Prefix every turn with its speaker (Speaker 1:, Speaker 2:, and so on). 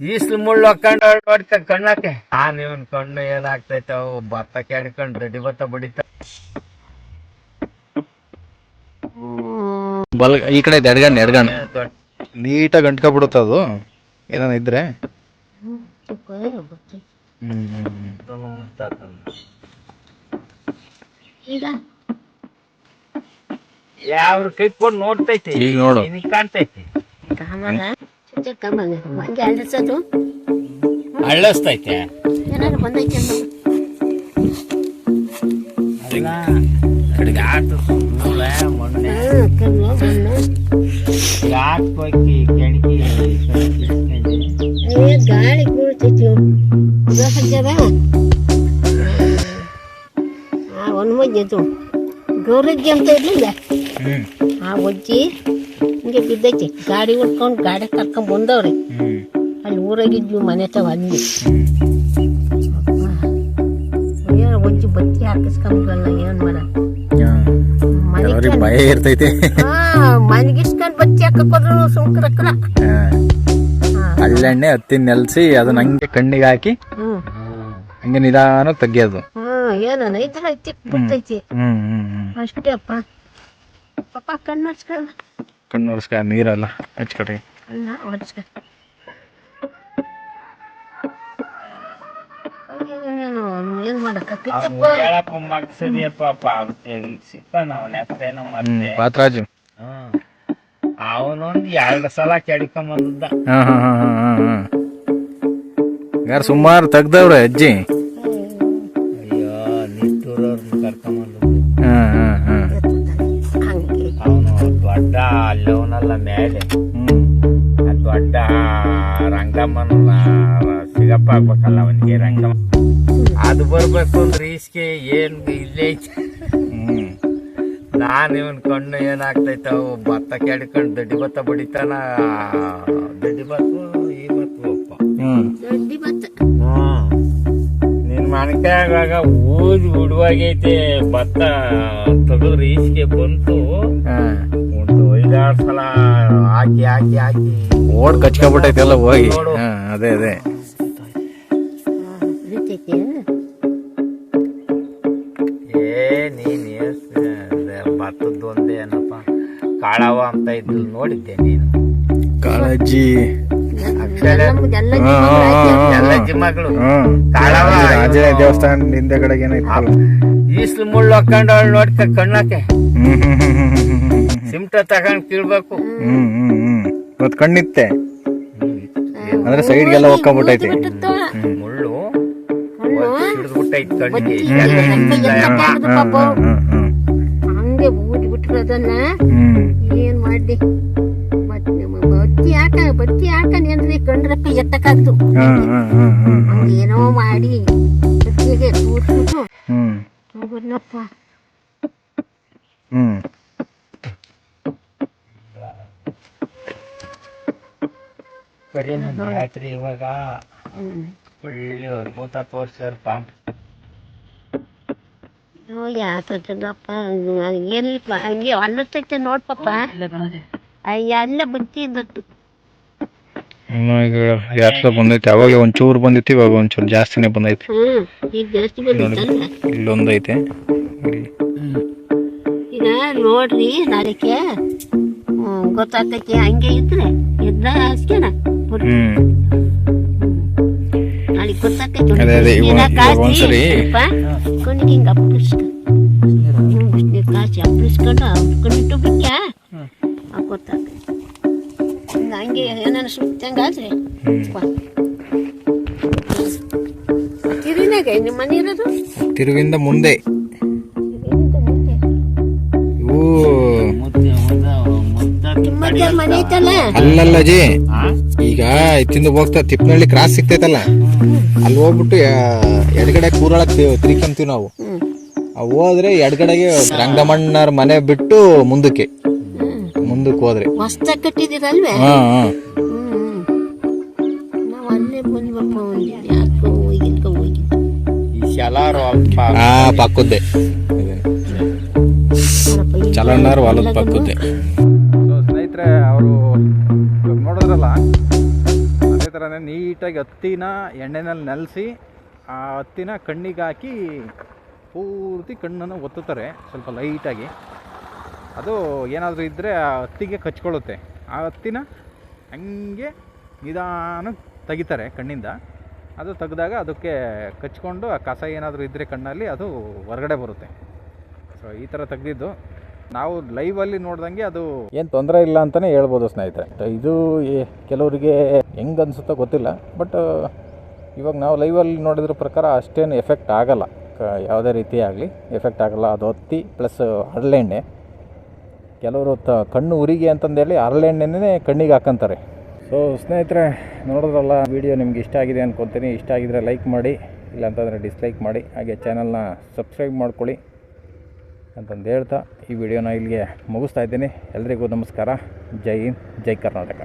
Speaker 1: ಈಸ್ಲು ಮುಳ್ಳು ಹಾಕೊಂಡು ಹೊಡಿತ ಕಣ್ಣಾಕೆ ಆ ನೀವನ್ ಕಣ್ಣು ಏನಾಗ್ತೈತೆ? ಅವು ಭತ್ತ ಕೆಡ್ಕೊಂಡು ರೆಡಿ ಭತ್ತ ಬಡಿತ
Speaker 2: ಬಲ್ ಈ ಕಡೆ ಎಡ್ಗಣ್ ಎಡ್ಗಣ್ಣು ನೀಟಾಗಿ ಗಂಟ್ಕೊಬಿಡುತ್ತೆ ಅದು. ಏನಾನ ಇದ್ರೆ?
Speaker 3: ಈಗ
Speaker 1: ಯಾವ ಕೈಕೊಂಡು ನೋಡ್ತೈತಿ?
Speaker 2: ಈಗ ನೋಡು.
Speaker 1: ಕಾಣ್ತೈತಿ.
Speaker 3: ಹಂಗೆ ಅಳಿಸೋದು
Speaker 1: ಅಳ್ಳಸ್ತೈತೆ.
Speaker 3: ಏನಾದ್ರು ಬಂದೈತೆ
Speaker 1: ಕಡೆಗೆ ಮೂಳೆ ಮೊನ್ನೆ. ಕೆಣಕಿ
Speaker 3: ಗಾಳಿ ಆ ಒಣ್ಮಜ್ಜದು ಗೌರಜ್ಜಿ ಅಂತ ಇರ್ಲಿಲ್ಲ? ಆ ಒಜ್ಜಿ. ಹಿಂಗೆ ಬಿದ್ದೈತಿ. ಗಾಡಿ ಹೊಡ್ಕೊಂಡು ಗಾಡಿ ಕರ್ಕೊಂಡ್ ಬಂದವ್ರಿ. ಅಲ್ಲಿ ಊರಾಗಿದ್ವಿ ಮನೆ ತವ ಅಲ್ಲಿ ಏನೋ ಒಜ್ಜಿ ಬತ್ತಿ ಹಾಕಿಸ್ಕೊಂಬಲ್ಲ ಏನ್ ಮಾಡ.
Speaker 2: ಭಯ ಇರ್ತೈತೆ.
Speaker 3: ಮನೆಗಿಸ್ಕೊಂಡ್ ಬತ್ತಿ ಹಾಕೋದ್ರು ಸುಂಕರಕ್ರ
Speaker 2: ಅಲ್ಲೆಣ್ಣೆ ಹತ್ತಿ ನೆಲ್ಸಿ ಅದನ್ನ ಹಂಗೆ ಕಣ್ಣಿಗೆ ಹಾಕಿ ಹಂಗೆ ನಿಧಾನ ತೆಗಿಯೋದು.
Speaker 3: ಹ್ಮ್ ಏನನ ಐತಿ ಬಿಡ್ತೈತಿ ಅಷ್ಟೇ ಅಪ್ಪ. ಪಾಪ ಕಣ್ಣು ಹಚ್ಕೊಳ್ಳ.
Speaker 2: ಕಣ್ಣು ಒರೆಸ್ಕ ನೀರಲ್ಲ ಹಚ್ ಕಡೆ
Speaker 3: ಅಲ್ಲ ಒರೆಸ್ಕ.
Speaker 2: ಪಾತ್ರಾಜು
Speaker 1: ಅವನೊಂದು ಎರಡು ಸಲ ಕೆಡ್ಕೊಂಬಂದ.
Speaker 2: ಯಾರು ಸುಮಾರು ತೆಗ್ದವ್ರೆ ಅಜ್ಜಿ.
Speaker 1: ಅಲ್ಲವನಲ್ಲ ಮೇಲೆ ದೊಡ್ಡ ರಂಗಮ್ಮನ ಸಿಗಪ್ಪ ಆಗ್ಬೇಕಲ್ಲ ಅವನಿಗೆ ರಂಗಮ್ಮ. ಅದು ಬರ್ಬೇಕು ಅಂದ್ರೆ ಈಸ್ಗೆ ಏನ್ ಇಲ್ಲೇ ಐತೆ. ನಾನ್ ಇವನ್ ಕಣ್ಣು ಏನಾಗ್ತೈತ ಅವು ಭತ್ತ ಕೆಡ್ಕೊಂಡು ದಡ್ಡಿ ಭತ್ತ ಬಡಿತಾನ. ದಡ್ಡಿ ಭತ್ತ ಈ ಭತ್ತ ಒಪ್ಪ.
Speaker 2: ಹ್ಮ್.
Speaker 3: ದೊಡ್ಡ ಭತ್ತ.
Speaker 1: ನಿನ್ ಮಣಕಾಗ ಊದ್ ಬಿಡುವಾಗೈತೆ ಭತ್ತ ತಗದ್ರ ಈಸ್ಗೆ ಬಂತು. ಐದಾರು ಸಲ ಹಾಕಿ ಹಾಕಿ ಹಾಕಿ.
Speaker 2: ಓಡ್ ಕಚ್ಕೊಬಿಟ್ಟೈತೆ ಎಲ್ಲ ಹೋಗಿ. ಹಾ ಅದೇ ಅದೇ.
Speaker 1: ಏ ನೀನ್ ಎಸ್ ಭತ್ತದ ಒಂದೇ ಏನಪ್ಪ. ಕಾಳವ ಅಂತ ಇದ್ದು ನೋಡಿದ್ದೆ ನೀನು.
Speaker 2: ಕಾಳಜ್ಜಿ.
Speaker 1: ಕಾಳವ
Speaker 2: ಆಂಜನೇಯ ದೇವಸ್ಥಾನ ಹಿಂದೆ ಕಡೆಗೆ
Speaker 1: ಈಸ್ಲು ಮುಳ್ಳು ಹಾಕೊಂಡ್ ಅವಳು ನೋಡ್ಕ ಕಣ್ಣಕ್ಕೆ
Speaker 2: ಹ್ಮ್ ಹ್ಮ್ ಹ್ಮ್ ಹ್ಮ್ ಹ್ಮ್ ಹ್ಮ್ ಹ್ಮ್
Speaker 1: ಸಿಮ್ಟ ತಗೊಂಡ್ ಕೀಳ್ಬೇಕು
Speaker 2: ಹ್ಮ್ ಹ್ಮ್ ಹ್ಮ್ ಮತ್ ಕಣ್ಣಿತ್ತೆ ಅಂದ್ರೆ ಸೈಡ್ಗೆಲ್ಲ ಹೋಗ್ಕೊಂಡ್ಬಿಟ್ಟೈತಿ
Speaker 1: ಮುಳ್ಳು ಹಿಡಿದ್ಬಿಟ್ಟೈತ್ ಕಣ್ಣಿಗೆ
Speaker 3: ಹಂಗೆ
Speaker 1: ಎಲ್ಲ ಇಲ್ಲ
Speaker 3: ಬತ್ತಿ ಹಾಕ ಏನ್ರಿ ಗಂಡ್ರಪ್ಪ ಕಂಡ್ರಪ್ಪ ಎತ್ತಕಾಗ್ತು ಏನೋ ಮಾಡಿ ಬತ್ತಿಗೆ ಕೂರ್ಸ್ಬಿಟ್ಟು
Speaker 2: ಹ್ಮ್.
Speaker 3: ಹೋಗೋದ್ನಪ್ಪ
Speaker 2: ಹ್ಮ್.
Speaker 1: ಬರೀ ನನ್ ರಾತ್ರಿ ಇವಾಗ
Speaker 3: ಹ್ಮ್.
Speaker 1: ಒಳ್ಳೆ ಅದ್ಭುತ ತೋರ್ಸ್ಯಾರ ಪಾಂಪ್.
Speaker 3: ಹೋಗಿ ಆತದಪ್ಪ ಎಲ್ಲಿಪ್ಪ ಹಂಗೆ ಅಲ್ಲತ್ತೈತೆ ನೋಡ್ಪಪ್ಪ. ಅಯ್ಯ ಅಲ್ಲ ಬತ್ತಿ
Speaker 2: ಈಗ ಯಾತ್ರೆ ಬಂದೈತಿ. ಅವಾಗ ಒಂಚೂರು ಬಂದೈತಿ ಇವಾಗ ಒಂಚೂರು ಜಾಸ್ತಿನೇ ಬಂದೈತಿ. ಇಲ್ಲೊಂದೈತೆ. ಇಲ್ಲಿ.
Speaker 3: ಈಗ ನೋಡ್ರಿ ಹ್ಮ್, ಗೊತ್ತಾಗ್ತೈತಿ ಹಂಗೆ ಇದ್ರೆ ಎದ್ದ ಹಾಸ್ಕೆನ
Speaker 2: ಹ್ಮ್.
Speaker 3: ನಾಳೆಗೆ ಗೊತ್ತಾಗ್ತೈತಿ
Speaker 2: ಅದೇ, ಅದೇ, ಇವಾಗ-
Speaker 3: ನಿಮ್ಮ ಮನೆ ಇರೋದು
Speaker 2: ತಿರುವಿಂದ ಮುಂದೆ.
Speaker 3: ಅಲ್ಲಲ್ಲಜಿ.
Speaker 2: ಇವು ಅಲ್ಲಲ್ಲ ಅಜ್ಜಿ. ಈಗ ತಿಂದು ಹೋಗ್ತಾ ತಿಪ್ಪನಹಳ್ಳಿ ಕ್ರಾಸ್ ಸಿಗ್ತೈತಲ್ಲ? ಅಲ್ಲಿ ಹೋಗ್ಬಿಟ್ಟು ಎಡಗಡೆ ಕೂರಳಕ್ ತಿರ್ಕೊಂತೀವಿ ನಾವು. ಹೋದ್ರೆ ಎಡಗಡೆಗೆ ರಂಗಮಣ್ಣರ ಮನೆ ಬಿಟ್ಟು ಮುಂದಕ್ಕೆ. ಮುಂದಕ್ಕೆ ಹೋದ್ರೆ. ಪಕ್ಕದ್ದೆ. ಚಲಣ್ಣಾರ್ ಹೊಲದ ಪಕ್ಕದ್ದೆ. ಸ್ನೇಹಿತರೆ ಅವರು ನೋಡಿದ್ರಲ್ಲ ಅದೇ ಥರನೇ ನೀಟಾಗಿ ಹತ್ತಿನ ಎಣ್ಣೆನಲ್ಲಿ ನೆಲೆಸಿ ಆ ಹತ್ತಿನ ಕಣ್ಣಿಗೆ ಹಾಕಿ ಪೂರ್ತಿ ಕಣ್ಣನ್ನು ಒತ್ತುತ್ತಾರೆ ಸ್ವಲ್ಪ ಲೈಟಾಗಿ. ಅದು ಏನಾದರೂ ಇದ್ದರೆ ಆ ಹತ್ತಿಗೆ ಕಚ್ಕೊಳ್ಳುತ್ತೆ. ಆ ಹತ್ತಿನ ಹಂಗೆ ನಿಧಾನ ತೆಗಿತಾರೆ ಕಣ್ಣಿಂದ. ಅದು ತೆಗೆದಾಗ ಅದಕ್ಕೆ ಕಚ್ಕೊಂಡು ಆ ಕಸ ಏನಾದರೂ ಇದ್ದರೆ ಕಣ್ಣಲ್ಲಿ ಅದು ಹೊರಗಡೆ ಬರುತ್ತೆ. ಸೊ ಈ ಥರ ತೆಗೆದಿದ್ದು. ನಾವು ಲೈವಲ್ಲಿ ನೋಡ್ದಂಗೆ ಅದು ಏನು ತೊಂದರೆ ಇಲ್ಲ ಅಂತಲೇ ಹೇಳ್ಬೋದು ಸ್ನೇಹಿತರೆ. ಇದು ಕೆಲವರಿಗೆ ಹೆಂಗೆ ಅನಿಸುತ್ತೋ ಗೊತ್ತಿಲ್ಲ ಬಟ್ ಇವಾಗ ನಾವು ಲೈವಲ್ಲಿ ನೋಡಿದ್ರ ಪ್ರಕಾರ ಅಷ್ಟೇನು ಎಫೆಕ್ಟ್ ಆಗಲ್ಲ. ಯಾವುದೇ ರೀತಿ ಆಗಲಿ ಎಫೆಕ್ಟ್ ಆಗಲ್ಲ. ಅದು ಹತ್ತಿ ಪ್ಲಸ್ ಹರಳೆಣ್ಣೆ ಕೆಲವರು ತ, ಕಣ್ಣು ಉರಿಗೆ ಅಂತಂದೇಳಿ ಹರಳೆಣ್ಣೆನೇ ಕಣ್ಣಿಗೆ ಹಾಕಂತಾರೆ. ಸೊ ಸ್ನೇಹಿತರೆ, ನೋಡಿದ್ರಲ್ಲ ವಿಡಿಯೋ ನಿಮ್ಗೆ ಇಷ್ಟ ಆಗಿದೆ ಅಂದ್ಕೊತೀನಿ ಇಷ್ಟ ಆಗಿದ್ರೆ ಲೈಕ್ ಮಾಡಿ, ಇಲ್ಲಾಂತಂದರೆ ಡಿಸ್ಲೈಕ್ ಮಾಡಿ. ಹಾಗೆ ಚಾನಲ್ನ ಸಬ್ಸ್ಕ್ರೈಬ್ ಮಾಡ್ಕೊಳ್ಳಿ ಅಂತಂದು ಹೇಳ್ತಾ ಈ ವಿಡಿಯೋನ ಇಲ್ಲಿಗೆ ಮುಗಿಸ್ತಾ ಇದ್ದೀನಿ. ಎಲ್ರಿಗೂ ನಮಸ್ಕಾರ. ಜೈ ಹಿಂದ್, ಜೈ ಕರ್ನಾಟಕ.